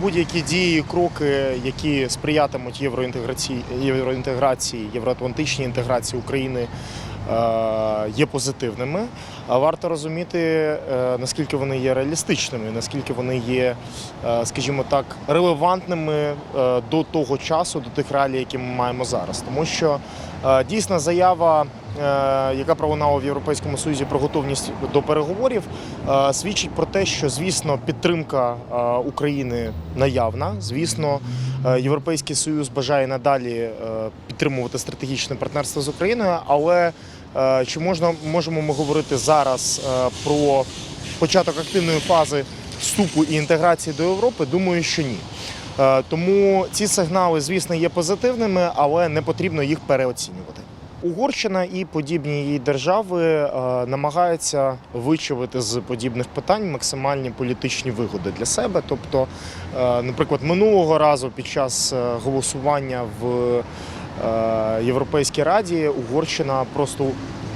Будь-які дії, кроки, які сприятимуть євроінтеграції, євроінтеграції, євроатлантичній інтеграції України, є позитивними. А варто розуміти, е, наскільки вони є реалістичними, наскільки вони є, е, скажімо так, релевантними е, до того часу, до тих реалій, які ми маємо зараз. Тому що е, дійсна заява, е, яка пролунала в Європейському Союзі про готовність до переговорів, е, свідчить про те, що звісно підтримка е, України наявна. Звісно, е, Європейський Союз бажає надалі е, підтримувати стратегічне партнерство з Україною, але е, чи можна можемо ми говорити зараз е, про початок активної фази вступу і інтеграції до Європи? Думаю, що ні. Е, Тому ці сигнали, звісно, є позитивними, але не потрібно їх переоцінювати. Угорщина і подібні її держави е, намагаються вичавити з подібних питань максимальні політичні вигоди для себе. Тобто, е, наприклад, минулого разу під час е, голосування в Європейській Раді Угорщина просто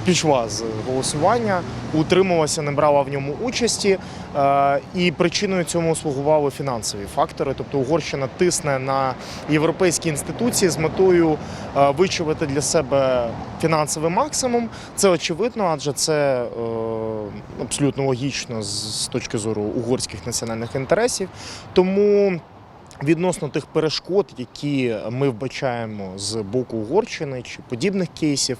пішла з голосування, утрималася, не брала в ньому участі. Е, І причиною цьому слугували фінансові фактори. Тобто Угорщина тисне на європейські інституції з метою е, вичавити для себе фінансовий максимум. Це очевидно, адже це е, абсолютно логічно з точки зору угорських національних інтересів. Тому Відносно тих перешкод, які ми вбачаємо з боку Угорщини чи подібних кейсів,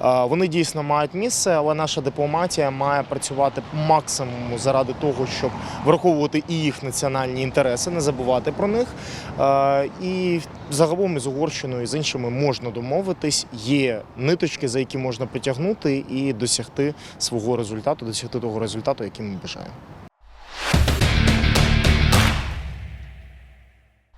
вони дійсно мають місце, але наша дипломатія має працювати по максимуму заради того, щоб враховувати і їх національні інтереси, не забувати про них. І загалом із Угорщиною і з іншими можна домовитись. Є ниточки, за які можна потягнути і досягти свого результату, досягти того результату, який ми бажаємо.